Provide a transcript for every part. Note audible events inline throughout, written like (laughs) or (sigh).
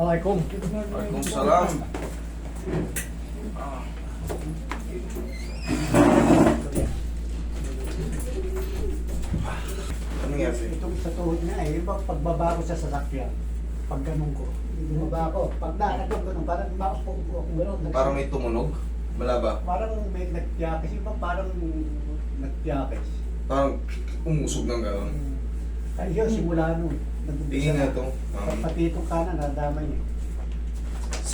Assalamualaikum. Waalaikumsalam. Ah. Ano sir? Itong sa tuhod niya eh, pag- pagbaba ko sa sasakyan, pag ganun ko, bumaba ko, pag ko ganun, parang maupo ko ako ganun. Parang may tumunog? Malaba? Parang may nagtiyakis, bang parang nagtiyakis. Parang umusog ng gano'n. Kaya simula nun. Tingin nga na. ito. Um, Pati itong kanan, nadamay niya.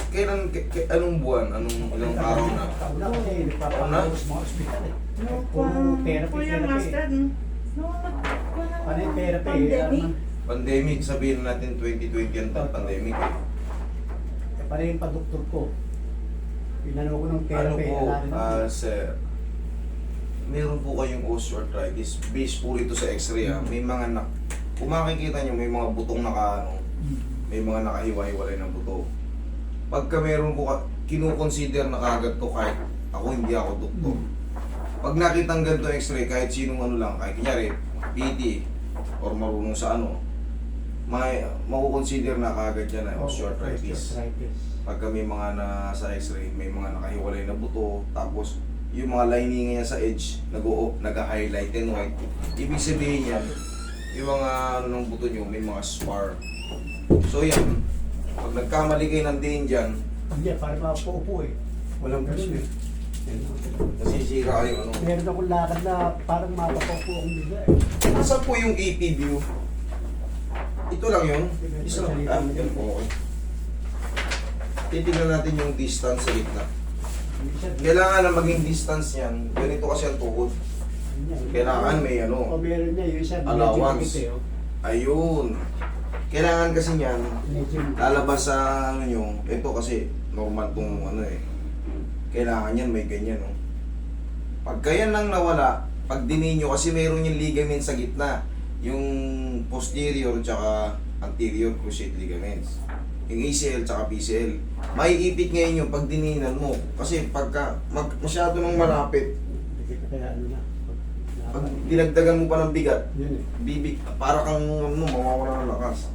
kailan, k- k- anong buwan? Anong ilang araw na? Taon na kasi, Taon na? nagpapakalos sa mga ospital eh. No, Puro therapy, Kuya therapy. Master, no, nag- Ano yung therapy? Pandemic. Ano, Pandemic, sabihin natin 2020 ang ta- pandemic. eh. eh, pala yung pa-doktor ko. Pinano ko ng Ano therapy. po, wala rin ako. ah, sir, meron po kayong osteoarthritis. Based po rito sa x-ray ha. May mga na, kung makikita nyo, may mga butong naka, ano, may mga nakahiwa-hiwalay na buto. Pagka meron po, ka- kinukonsider na kagad to kahit ako hindi ako doktor. Pag nakita ng ganito x-ray, kahit sinong ano lang, kahit kunyari, PT, or marunong sa ano, may, makukonsider na kagad yan na osteoarthritis Osteoarthritis. pagka may mga na sa x-ray, may mga nakahiwalay na buto, tapos yung mga lining niya sa edge, nag-highlight and white. Ibig sabihin yan, yung mga ano ng buto nyo, may mga spar. So yan, pag nagkamali kayo ng diin dyan, Hindi, parang mapaupo eh. walang Ganun presyo. eh. Nasisira kayo ano. Meron akong lakad na parang mapapaupo akong bigla eh. Nasaan po yung AP view? Ito lang yun? Isa lang. Ah, yan po. Okay. Titignan natin yung distance sa gitna. Hindi siya. Kailangan na maging distance yan. Ganito kasi ang tuhod. Kailangan may ano. O meron niya, yung isa medyo Allowance. dikit eh. oh. Ayun. Kailangan kasi niyan, Medyo lalabas sa ano nyo, ito kasi normal tong ano eh. Kailangan yan, may ganyan no. Pagka yan lang nawala, pag dinin nyo, kasi meron yung ligament sa gitna. Yung posterior tsaka anterior cruciate ligaments. Yung ACL tsaka PCL. May ipit ngayon yung pag dininan mo. Kasi pagka mag, masyado nang malapit, Dikit na kaya ano na. pag dinagdagan mo pa ng bigat, Yun eh. bibig, para kang ano, mawawala ng lakas.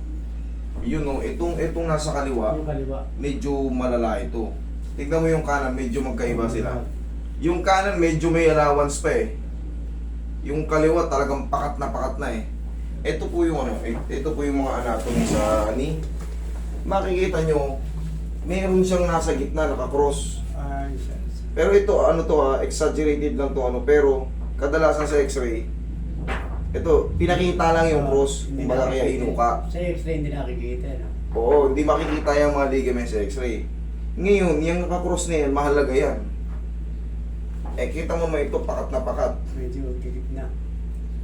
Yun no, itong, itong nasa kaliwa, Yung kaliwa. medyo malala ito. Tignan mo yung kanan, medyo magkaiba sila. Yung kanan, medyo may allowance pa eh. Yung kaliwa, talagang pakat na pakat na eh. Ito po yung ano, eh, ito po yung mga anatomy sa ni. Makikita nyo, meron siyang nasa gitna, naka-cross. Ay, isa. isa. Pero ito, ano to ha, exaggerated lang to ano, pero kadalasan sa x-ray, ito, pinakita lang yung cross, Hindi kumbaga kaya inuka. Sa x-ray hindi nakikita. No? Oo, hindi makikita yung mga ligaments sa x-ray. Ngayon, yung naka-cross na yan, mahalaga yan. Eh, kita mo may ito, pakat na pakat. Medyo dikit na.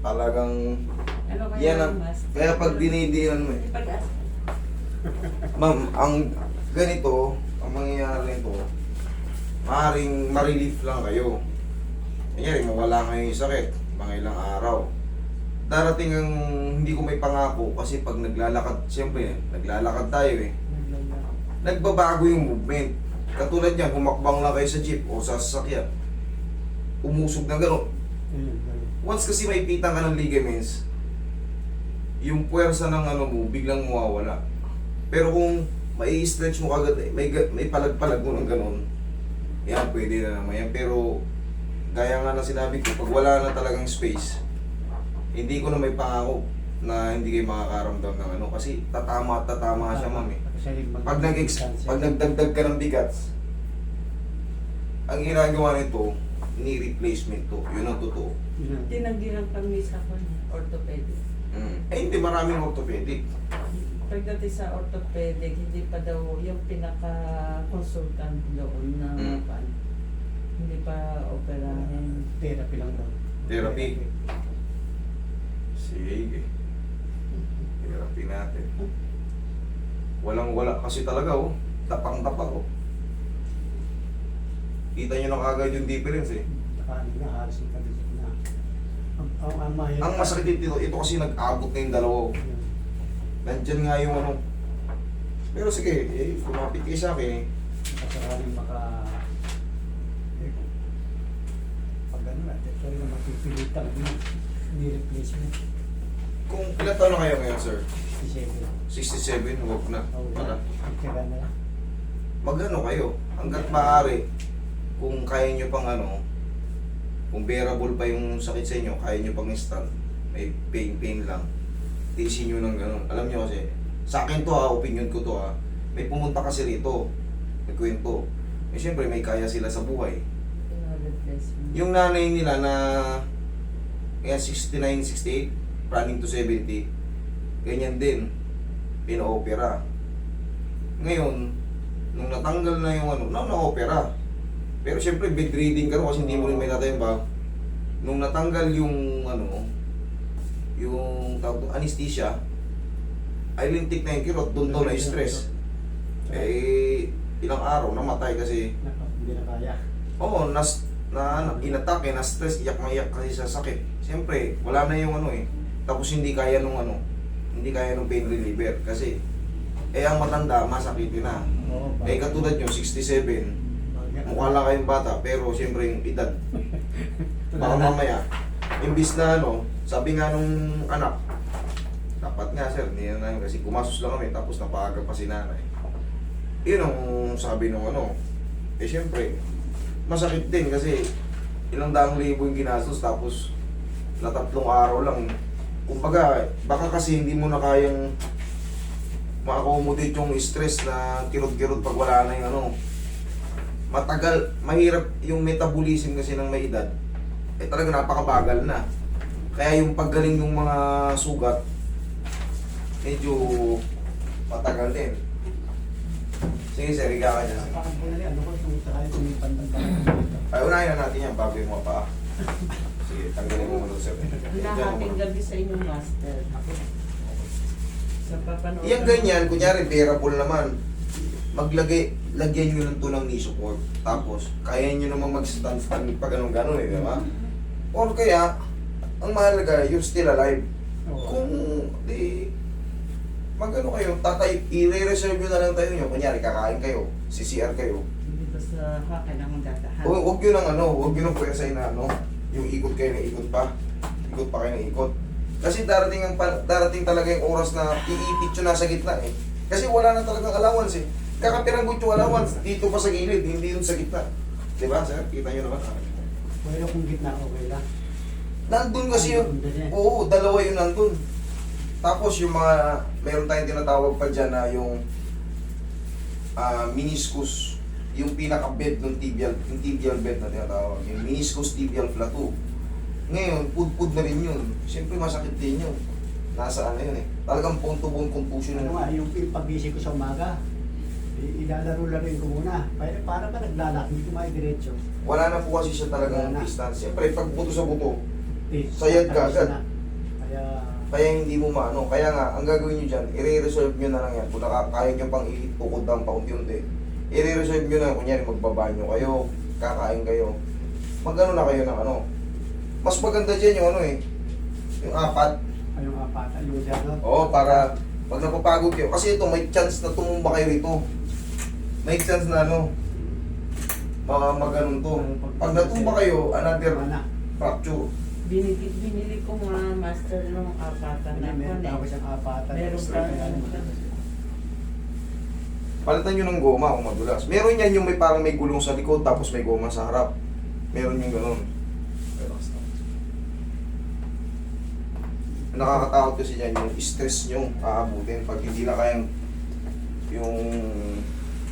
Talagang, Ano kaya yan ang, kaya pag dinidinan mo eh. Ma'am, ang ganito, ang mangyayari nito, maaaring ma-relief lang kayo. Kanyari, mawala ngayon yung sakit, mga ilang araw. Darating ang hindi ko may pangako kasi pag naglalakad, siyempre, naglalakad tayo eh. Nagbabago yung movement. Katulad yan, humakbang lang kayo sa jeep o sa sasakyan. Umusog na gano'n. Once kasi may pitang ka ng ligaments, yung puwersa ng ano mo, biglang mawawala. Pero kung may stretch mo agad, may, ga- may palag-palag mo ng ganun, yan, pwede na naman yan. Pero, gaya nga na sinabi ko, pag wala na talagang space, hindi ko na may pangako na hindi kayo makakaramdam ng ano. Kasi tatama at tatama siya, ma'am eh. Pag, nag pag nagdagdag ka ng bigat, ang ginagawa nito, ni replacement to. Yun ang totoo. Yun ang- Tinanggihan kami sa orthopedic. Mm. Eh, hindi maraming orthopedic. Pagdating sa orthopedic, hindi pa daw yung pinaka-consultant doon na Mm. pan. Hindi pa operahin. Therapy lang daw. Therapy. Sige. Therapy natin. Walang wala kasi talaga oh. Tapang-tapak oh. Kita nyo lang agad yung difference eh. Nakaano na, halos yung kadikit na. Ang, ang, ang, mahirap- Ang masakit dito, ito kasi nag-abot na yung dalawa. oh. Nandyan nga yung ano. Pero sige, eh, kumapit kayo sa akin eh. Nakasakaling maka... Eh, natin, sorry na ni replacement. Kung ilan taon na kayo ngayon, sir? 67. 67, huwag na. Oo, Wala. Tira na lang. Magano kayo? Hanggat maaari, kung kaya nyo pang ano, kung bearable pa yung sakit sa inyo, kaya nyo pang stand, may pain-pain lang, tiisin nyo ng gano'n. Alam nyo kasi, sa akin to ha, opinion ko to ha, may pumunta kasi rito, nagkwento. Eh syempre, may kaya sila sa buhay. Yung nanay nila na kaya 69, 68, running to 70, ganyan din, pina-opera. Ngayon, nung natanggal na yung ano, na na-opera. Pero syempre, bed reading ka rin kasi hindi mo rin may tatayin ba? Nung natanggal yung ano, yung tawag doon, anesthesia, ay lintik na yung kirot, doon daw na-stress. Eh, ilang araw, namatay kasi Hindi na kaya. Oo, nas, na, na inatake, na stress, iyak na iyak kasi sa sakit. Siyempre, wala na yung ano eh. Tapos hindi kaya nung ano, hindi kaya nung pain reliever kasi eh ang matanda, masakitin na. Oo, Eh katulad nyo, 67, mukha lang kayong bata, pero siyempre yung edad. (laughs) Baka mamaya, imbis na ano, sabi nga nung anak, dapat nga sir, hindi na namin kasi kumasos lang kami, tapos napaaga pa si nanay. Yun ang sabi nung ano, eh siyempre, masakit din kasi ilang daang libo yung ginastos tapos na tatlong araw lang. Kumbaga, baka kasi hindi mo na kayang ma-accommodate yung stress na kirot-kirot pag wala na yung ano. Matagal, mahirap yung metabolism kasi ng may edad. Eh talaga napakabagal na. Kaya yung paggaling ng mga sugat, medyo matagal din. Sige sir, ikaw ka dyan. Ay, unahin na natin yan bago yung mga paa. Sige, tanggalin mo muna sir. Lahating gabi sa inyong master. Sa papanood. Yung ganyan, kunyari bearable naman. Maglagay, lagyan nyo ng tunang knee support. Tapos, kaya nyo namang mag-stand stand pag ganun ganon eh, di ba? Or kaya, ang mahalaga, you're still alive. Kung di, magano kayo, tatay, i-reserve nyo na lang tayo nyo. Kunyari, kakain kayo, CCR kayo. Hindi basta hakin ang datahan. Huwag huwag yun ang ano, huwag yun ang pwersa na ano, yung ikot kayo na ikot pa. Ikot pa kayo na ikot. Kasi darating ang darating talaga yung oras na iipit yun nasa gitna eh. Kasi wala na talagang allowance eh. Kakapiranggot yung allowance dito pa sa gilid, hindi yun sa gitna. Di ba, sir? Kita nyo naman. Pero kung gitna, okay lang. Nandun kasi eh. oo, dalawa yung nandun. Tapos yung mga, meron tayong tinatawag pa dyan na yung ah, meniscus, yung pinaka-bed ng tibial, yung tibial bed na tinatawag, yung meniscus tibial plateau. Ngayon, pud-pud na rin yun. Siyempre masakit din yun. Nasa ano yun eh. Talagang bone-to-bone contusion Ano yun. nga, yung pagising ko sa umaga, i- ilalaro-laruin ko muna. Para, para pa naglalak, hindi ko maidiretso. Wala na po kasi siya talagang na. distance. Siyempre, pag buto sa buto, Sayad ka agad. Kaya, hindi mo maano. Kaya nga, ang gagawin nyo dyan, i-reserve nyo na lang yan. Kung naka- kaya nyo pang itukod ng paunti-unti, i-reserve nyo na, kunyari magbabanyo kayo, kakain kayo. Magano na kayo ng ano. Mas maganda dyan yung ano eh, yung apat. ayong apat, ayun dyan? Oo, para pag napapagod kayo. Kasi ito, may chance na tumumba kayo rito. May chance na ano, mga maganon to. Pag natumba kayo, another fracture. Binili, binili ko nga master nung apatan na Meron kon tapos eh. ang apatan. Meron tapos pa. Palitan nyo ng goma kung madulas. Meron yan yung may parang may gulong sa likod tapos may goma sa harap. Meron yung ganun. Nakakatakot kasi yan yung stress nyo aabutin pag hindi na kayang yung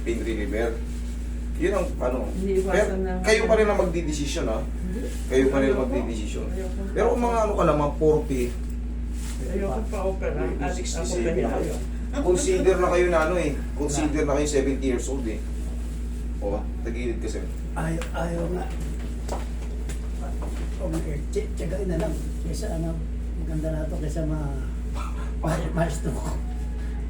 pain reliever. Yun ang ano. Pero kayo pa rin ang magdidesisyon ha. Kayo pa rin magdidesisyon. Pero kung mga ano ka lang, mga 40, Ayoko pa opera. Yung At 67 ako na ganyan. kayo. Consider na kayo na ano eh. Consider na kayo 70 years old eh. O, tagilid ka sir. Ayaw, ayaw nga. Okay, ch- tsagain na lang. Kesa ano, maganda na ito kesa ma... Ma-master ko.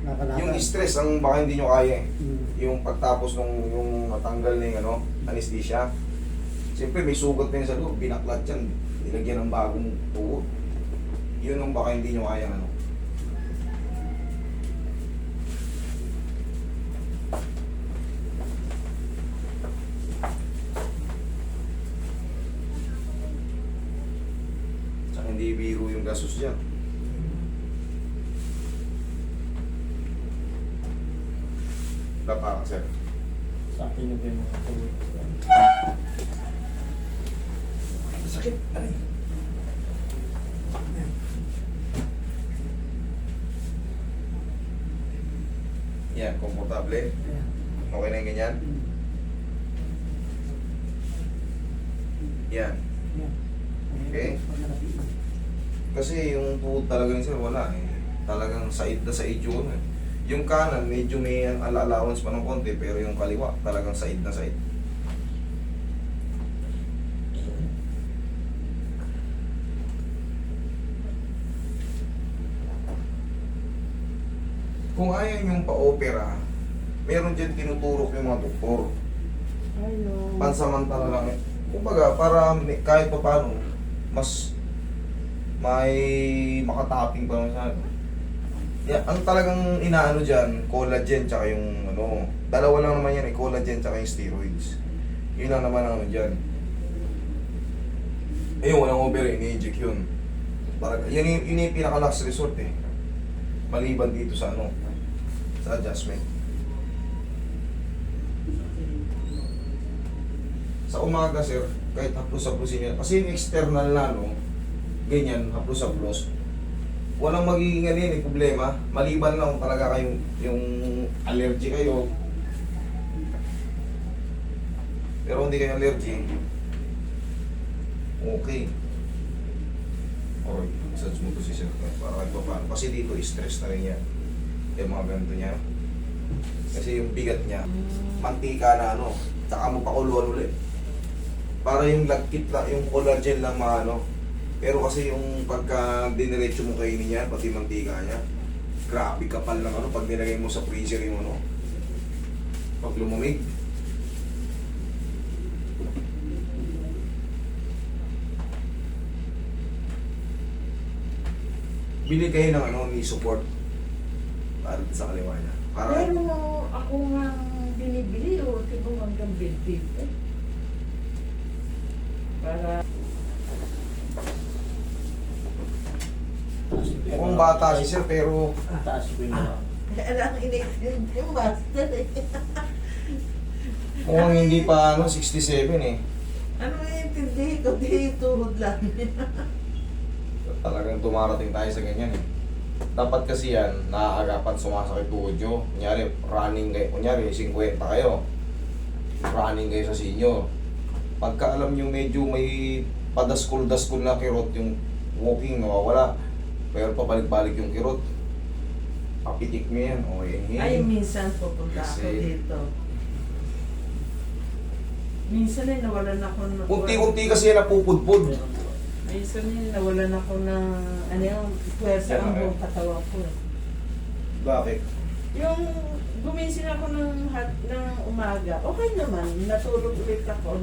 Nakalaban. Yung stress ang baka hindi nyo kaya eh. Hmm. Yung pagtapos nung yung matanggal na yung ano, anesthesia. Siyempre may sugat na yun sa loob, binaklat yan, nilagyan ng bagong tuhod. Yun ang baka hindi nyo kaya ano. Tsaka hindi biro yung gasos dyan. Dapat sir. Sa akin na din mga Sakit. Aray. Yan, komportable. Okay na yung ganyan? Yan. Okay. Kasi yung tuhod talaga ni sir, wala eh. Talagang said na said yun eh. Yung kanan, medyo may ala-allowance pa ng konti, pero yung kaliwa, talagang said na said. Kung ayaw yung pa-opera, meron dyan tinuturok yung mga doktor. No. Pansamantala lang eh. Kumbaga, para kahit pa paano, mas may makatapping pa naman sa ano. Yeah, ang talagang inaano dyan, collagen tsaka yung ano, dalawa lang naman yan eh, collagen tsaka yung steroids. Yun lang naman ang ano dyan. Ayun, walang over, ini-inject yun. Parang, yun, yung- yun yung pinaka-last resort eh. Maliban dito sa ano, adjustment. Sa umaga, sir, kahit haplos-haplosin niya. Kasi yung external na, no, ganyan, haplos-haplos, walang magiging ano yun, eh, problema. Maliban lang kung talaga kayong yung allergy kayo. Pero hindi kayo allergy, okay. Okay, massage mo to si sir para kahit pa paano. Kasi dito, stress na rin yan. Yung mga ganito niya. Kasi yung bigat niya, mantika na ano, tsaka mo pakuluan ulit. Para yung lagkit lang, yung collagen lang maano. Pero kasi yung pagka diniretso mo kainin niya, pati mantika niya, grabe kapal lang ano, pag nilagay mo sa freezer yung ano, pag lumamig. Bili kayo ng ano, knee support para sa kaliwa niya. Para Pero ako nga binibili, o tipo hanggang 20 eh. Para mukhang bata si sir pero Taas ko yung mga. Alam, iniintindi yung master eh. mukhang hindi pa ano 67 eh. Ano iniintindi ko? Di tuhod lang. Talagang tumarating tayo sa ganyan eh. Dapat kasi yan, naaagapan sumasakit tuhod nyo. Kunyari, running kayo. Kunyari, 50 kayo. Running kayo sa senior. Pagka alam nyo medyo may padaskul-daskul na kirot yung walking, nawawala. Pero pabalik-balik yung kirot. Papitik nyo yan. O, inhale. Ay, minsan pupunta ako Kasi- dito. Minsan ay nawalan ako. Unti-unti kasi yan napupudpud. Minsan ay nawalan ako ng... Ano yung puwersa ang buong katawan ko. eh. Bakit? Yung gumising ako ng, hat, ng umaga, okay naman. Natulog ulit ako.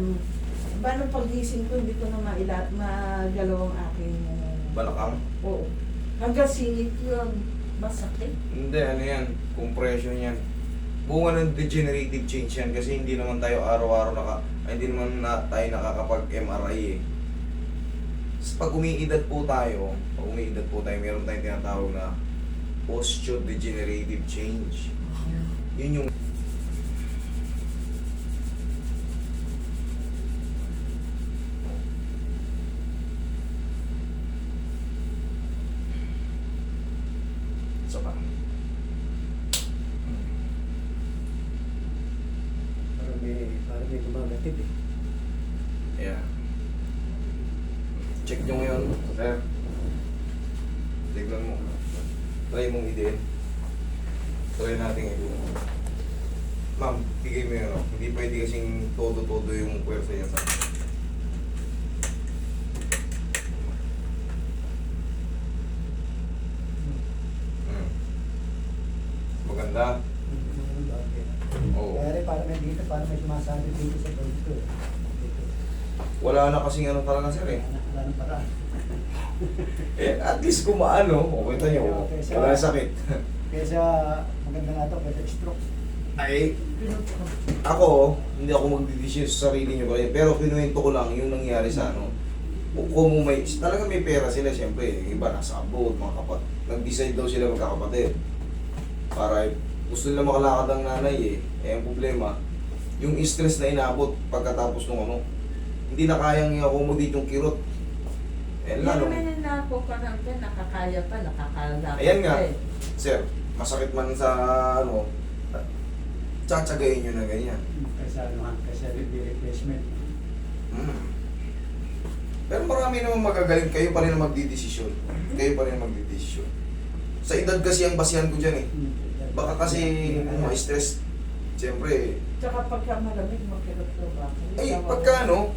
Paano pagising ko, hindi ko na maila, magalaw ang aking... Balakang? Oo. Hanggang singit yun. Masakit. Hindi, ano yan, compression yan. Bunga ng degenerative change yan kasi hindi naman tayo araw-araw naka, ay, hindi naman na, tayo nakakapag-MRI eh. Pag umiidad po tayo, pag umiidad po tayo, meron tayong tinatawag na osteodegenerative change. Yun yung Isa pa. Parang may, parang may gumagatid eh. Yeah. Check nyo ngayon, sir. Tignan mo. Try mong i-din. Try natin i-din. Ma'am, bigay mo yun. Hindi pwede kasing todo-todo yung pwersa niya sa Hmm. Maganda. Oo. Kaya rin parang may dito, parang may sumasabi dito sa dito. Dito. Wala na kasing ano talaga sir eh. Wala nang paraan. (laughs) Eh, at least kung maano, okay tayo. Okay. Wala sakit. Kaya sa maganda nga ito, kaya stroke. Ay, ako, hindi ako magdidesisyon sa sarili nyo pero kinuwento ko lang yung nangyari sa ano. Kung may, talaga may pera sila, siyempre, iba nasa abroad, mga kapat. Nag-decide daw sila magkakapatid. Para gusto nila makalakad ang nanay eh. Eh, ang problema, yung stress na inabot pagkatapos ng ano, hindi na kayang i-accommodate yung kirot. Eh, Yan lalo. naman yung nako ka din, nakakaya pa, nakakalakad Ayan nga. eh. Sir, masakit man sa ano, tsatsagayin nyo na ganyan. Kaysa ano kaysa replacement. Mm. Pero marami naman magagaling, kayo pa rin ang magdidesisyon. Kayo pa rin ang magdidesisyon. Sa edad kasi ang basihan ko dyan eh. Baka kasi kung ma-stress, siyempre, Tsaka pagka malamig, makirot ka ba? ay pagka ano,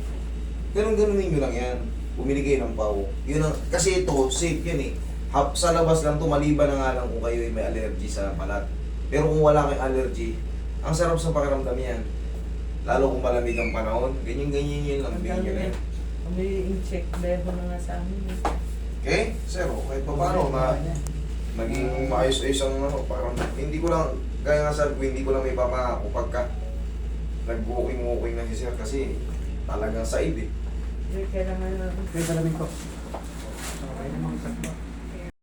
ganun-ganun ninyo lang yan. Bumili kayo ng pao. Yun ang, kasi ito, safe yan eh. Hap, sa labas lang to maliban na nga lang kung kayo ay may allergy sa balat. Pero kung wala kayong allergy, ang sarap sa pakiramdam yan. Lalo kung malamig ang panahon, ganyan-ganyan yun lang. Ang Bigyan nyo na yan. May in-check level na nga sa amin. eh. Okay? Sir, kahit pa paano, ma naging maayos-ayos ang ano, parang hindi ko lang, gaya nga sabi ko, hindi ko lang may papangako pagka nag-walking-walking na si sir kasi talagang said eh. Kaya kailangan na Kaya talamin ko. Okay naman sa